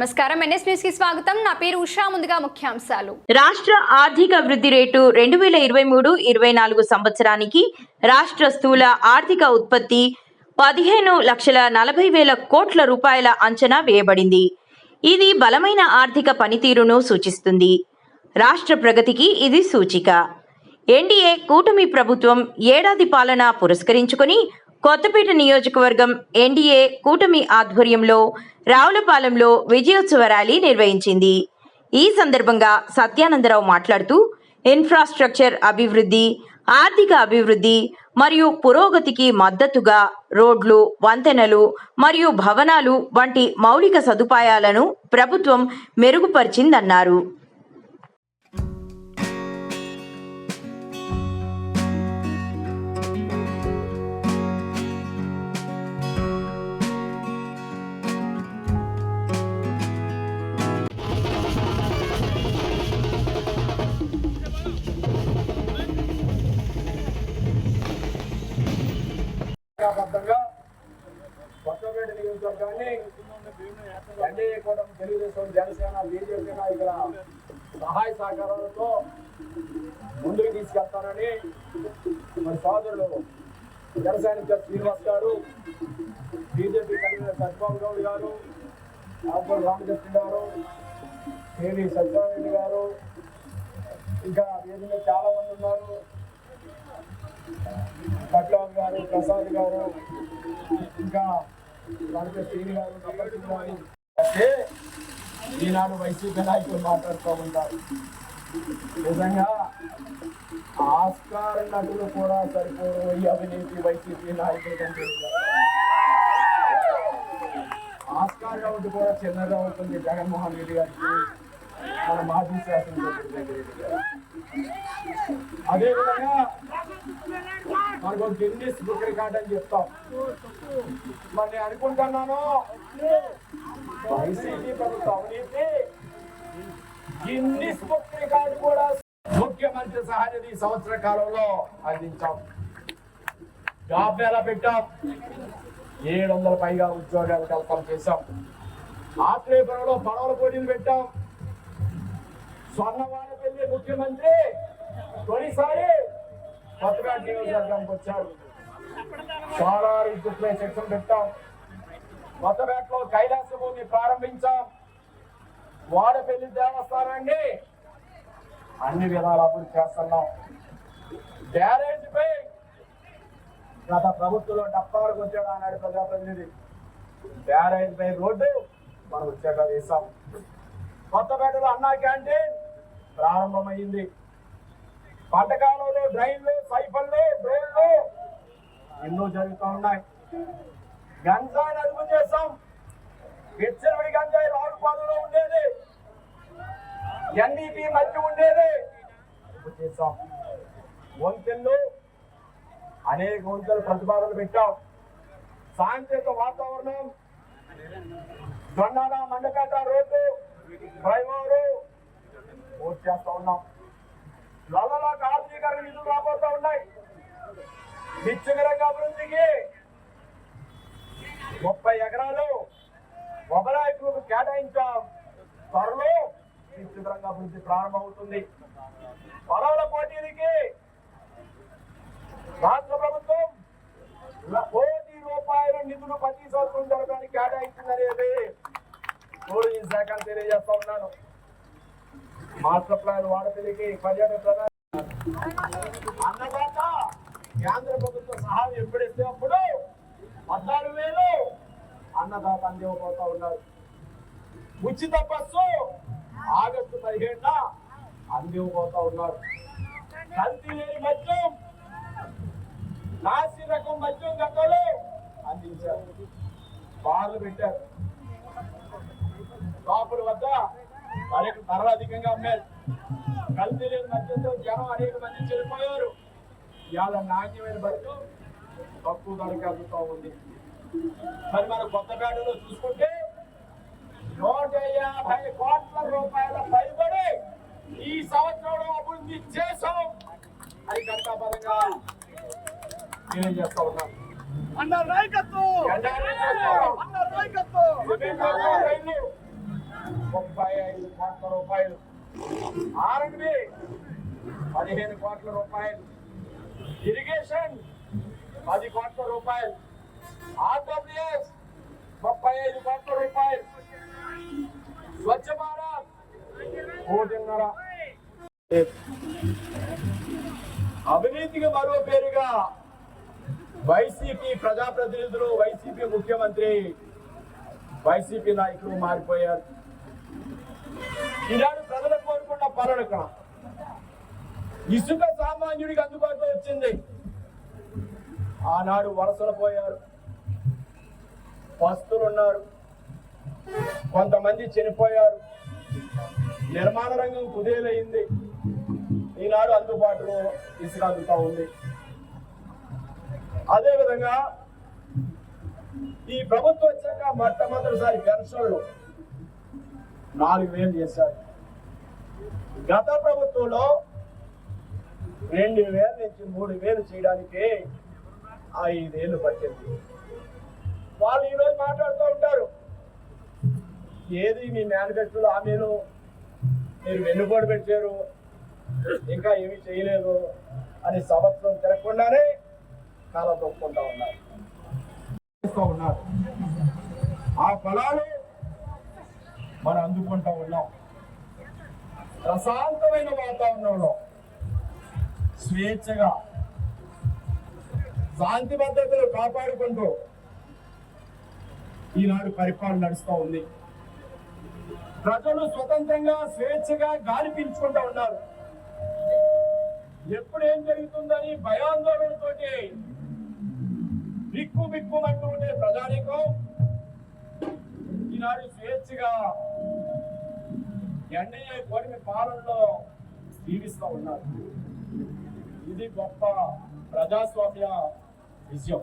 నమస్కారం. ఎన్ఎస్ న్యూస్కి స్వాగతం. నా పేరు ఉషా. ముందుగా ముఖ్యాంశాలు. రాష్ట్ర ఆర్థిక వృద్ధి రేటు రెండు వేల ఇరవై మూడు ఇరవై నాలుగు సంవత్సరానికి రాష్ట్ర స్థూల ఆర్థిక ఉత్పత్తి పదిహేను లక్షల నలభై వేల కోట్ల రూపాయల అంచనా వేయబడింది. ఇది బలమైన ఆర్థిక పనితీరును సూచిస్తుంది. రాష్ట్ర ప్రగతికి ఇది సూచిక. ఎన్డీఏ కూటమి ప్రభుత్వం ఏడాది పాలన పురస్కరించుకొని కొత్తపేట నియోజకవర్గం ఎన్డీఏ కూటమి ఆధ్వర్యంలో రావులపాలెంలో విజయోత్సవ ర్యాలీ నిర్వహించింది. ఈ సందర్భంగా సత్యానందరావు మాట్లాడుతూ ఇన్ఫ్రాస్ట్రక్చర్ అభివృద్ధి ఆర్థిక అభివృద్ధి మరియు పురోగతికి మద్దతుగా రోడ్లు వంతెనలు మరియు భవనాలు వంటి మౌలిక సదుపాయాలను ప్రభుత్వం మెరుగుపరిచిందన్నారు. ఎన్డీఏ కూటమి తెలుగుదేశం జనసేన బీజేపీ నాయకుల సహాయ సహకారాలతో ముందుకు తీసుకెళ్తానని మరి సోదరులు జనసైనిక శ్రీనివాస్ గారు బీజేపీ కన్వీనర్ సత్యబాబు గౌడ్ గారు ఆపూర్ రామకృష్ణ గారు కేవీ సత్యనారాయణ గారు ఇంకా వీరిలో చాలా మంది ఉన్నారు. పట్లవాన్ గారు ప్రసాద్ గారు ఇంకా అంటే ఈనాడు వైసీపీ నాయకులు మాట్లాడుతూ ఉంటారు. నిజంగా ఆస్కార్ నటులు కూడా సరిపోరు ఈ అవినీతి వైసీపీ నాయకులు కంటే ఆస్కార్ కాబట్టి కూడా చిన్నగా ఉంటుంది జగన్మోహన్ రెడ్డి గారికి. మన మాజీ శాసనసభ్యులు అదేవిధంగా మనకు గిన్నిస్ బుక్ రికార్డ్ అని చెప్తాం. మరి నేను అనుకుంటున్నాను వైసీపీ ప్రభుత్వం. అవినీతి గిన్నిస్ బుక్ రికార్డు కూడా ముఖ్యమంత్రి సహాయనిధి సంవత్సర కాలంలో అందించాం. జాబ్ ఎలా పెట్టాం. ఏడు వందల పైగా ఉద్యోగాలు కల్పన చేశాం. ఆత్రేయపురంలో పడవల పోటీలు పెట్టాం. స్వర్ణవాడ పెళ్ళి ముఖ్యమంత్రి తొలిసారి నియోజకవర్గానికి వచ్చారు సోలార్ విద్యుత్ సెక్షన్ పెట్టాం. కొత్తపేటలో కైలాస భూమి ప్రారంభించాం. వాడపల్లి దేవస్థానాన్ని అన్ని విధాలు అభివృద్ధి చేస్తున్నాం. బ్యారేజ్ పై గత ప్రభుత్వంలో వరకు వచ్చాడు అన్నాడు ప్రజాప్రతినిధి. బ్యారేజ్ పై రోడ్డు మనం వచ్చాక వేసాం కొత్తపేటలో అన్నా క్యాంటీన్ ప్రారంభమైంది. పథకాలలో డ్రైన్లు సైఫన్లు డ్రైన్లు ఎన్నో జరుగుతూ ఉన్నాయి. గంజాయి అదుపు చేస్తాం విచ్చలవిడి గంజాయి రావుపాలలో ఉండేది. ఎన్డీపీ మధ్య ఉండేది. చేస్తాం వంతెన్లు అనేక వంతెలు ప్రతిపాదనలు పెట్టాం. సాంకేతిక వాతావరణం. జొన్నాడ మండపేట రోడ్డు డ్రైవరు పూర్తి చేస్తా ఉన్నాం. ఆధునీకరణ నిధులు రాబోతా ఉన్నాయి. నిత్యకరంగా అభివృద్ధికి ముప్పై ఎకరాలు మొబలాయికు కేటాయించాం. త్వరలో నిత్యకరంగా అభివృద్ధి ప్రారంభమవుతుంది. పొలాల పోటీలకి రాష్ట్ర ప్రభుత్వం కోటి రూపాయల నిధులు ప్రతి సంవత్సరం జరగడానికి కేటాయించిందనేది టూరిజం శాఖను తెలియజేస్తా ఉన్నాను. మాస్టర్ ప్లాన్ వాడపల్లికి పర్యాటక అన్నదాత కేంద్ర ప్రభుత్వ సహాయం ఎప్పుడైతే అప్పుడు పద్నాలుగు వేలు అన్నదాత అందివ్వబోతా ఉన్నారు ఉచిత బస్సు ఆగస్టు పదిహేడున అందివ్వబోతా ఉన్నారు కల్తీ లేని మద్యం నాసి రకం మద్యం గతంలో అందించారు. బార్లు పెట్టారు. కాపుల వద్ద అనేక ధరలు అధికంగా అమ్మారు. కల్తీ లేని మద్యంతో జనం అనేక మంది చనిపోయారు ఇవాళ నాణ్యమైన బస్సు తక్కువ ధరకి అందుతూ ఉంది. మరి మన కొత్తపేటలో చూసుకుంటే నూట యాభై కోట్ల రూపాయల పైబడి ఈ సంవత్సరంలో అభివృద్ధి చేశాం. అని ఘంటాపరంగా తెలియజేస్తా ఉన్నాం? అన్న చేస్తాం. అన్న నాయకత్వం! ముప్పై ఐదు కోట్ల రూపాయలు. ఆర్ఎండ్బి పదిహేను కోట్ల రూపాయలు. ఇరిగేషన్ పది కోట్ల రూపాయలు. ఆర్డబ్ల్యూఎస్ ముప్పై ఐదు కోట్ల రూపాయలు. స్వచ్ఛ భారత్ కోటిన్నర అవినీతికి మరో పేరుగా వైసీపీ ప్రజాప్రతినిధులు వైసీపీ ముఖ్యమంత్రి వైసీపీ నాయకులు మారిపోయారు. ఈనాడు ప్రజలు కోరుకున్న పనులక ఇసుక సామాన్యుడికి అందుబాటులో వచ్చింది. ఆనాడు వలసలు పోయారు. పస్తులున్నారు. కొంతమంది చనిపోయారు. నిర్మాణ రంగం కుదేలైంది. ఈనాడు అందుబాటులో ఇసుక అందుతా ఉంది. అదేవిధంగా ఈ ప్రభుత్వం వచ్చాక మొట్టమొదటిసారి పెన్షన్లు నాలుగు వేలు చేశారు. గత ప్రభుత్వంలో రెండు వేల నుంచి మూడు వేలు చేయడానికి ఐదేళ్ళు పట్టింది. వాళ్ళు ఈరోజు మాట్లాడుతూ ఉంటారు. ఏది మీ మేనిఫెస్టోలో హామీలు? మీరు వెన్నుపోటు పెట్టారు. ఇంకా ఏమి చేయలేదు అని సంవత్సరం తిరగకుండానే కాల తొక్కుంటా ఉన్నారు. ఉన్నారు. ఆ ఫలాలు మనం ఉన్నాం. ప్రశాంతమైన వాతావరణంలో స్వేచ్ఛగా శాంతి భద్రతలు కాపాడుకుంటూ ఈనాడు పరిపాలన నడుస్తూ ఉంది. ప్రజలు స్వతంత్రంగా స్వేచ్ఛగా గాలి పీల్చుకుంటూ ఉన్నారు. ఎప్పుడు ఏం జరుగుతుందని భయాందోళనతోటి బిక్కు బిక్కు అంటూ ఉండే ప్రజానికం ఈనాడు స్వేచ్ఛగా ఎన్డీఏ కూటమి పాలనలో జీవిస్తూ ఉన్నారు. ఇది గొప్ప ప్రజాస్వామ్య విజయం.